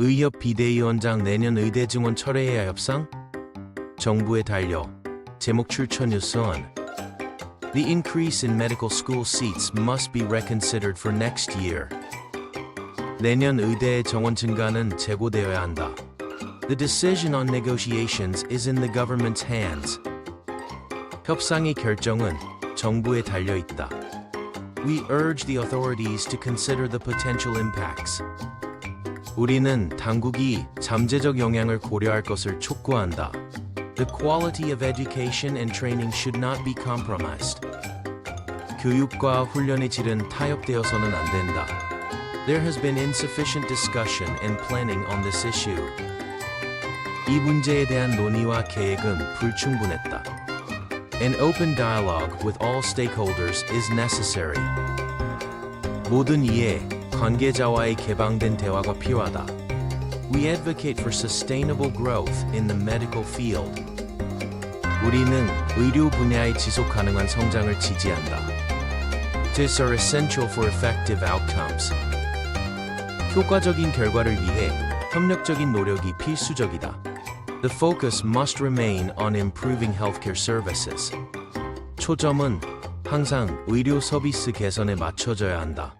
의협 비대위원장 내년 의대 증원 철회해야 협상? 정부에 달려 제목 출처 뉴스원 The increase in medical school seats must be reconsidered for next year. 내년 의대의 정원 증가는 재고되어야 한다. The decision on negotiations is in the government's hands. 협상의 결정은 정부에 달려 있다. We urge the authorities to consider the potential impacts. 우리는 당국이 잠재적 영향을 고려할 것을 촉구한다. The quality of education and training should not be compromised. 교육과 훈련의 질은 타협되어서는 안 된다. There has been insufficient discussion and planning on this issue. 이 문제에 대한 논의와 계획은 불충분했다. An open dialogue with all stakeholders is necessary. 모든 이해, 관계자와의 개방된 대화가 필요하다. We advocate for sustainable growth in the medical field. 우리는 의료 분야의 지속 가능한 성장을 지지한다. These are essential for effective outcomes. 효과적인 결과를 위해 협력적인 노력이 필수적이다. The focus must remain on improving healthcare services. 초점은 항상 의료 서비스 개선에 맞춰져야 한다.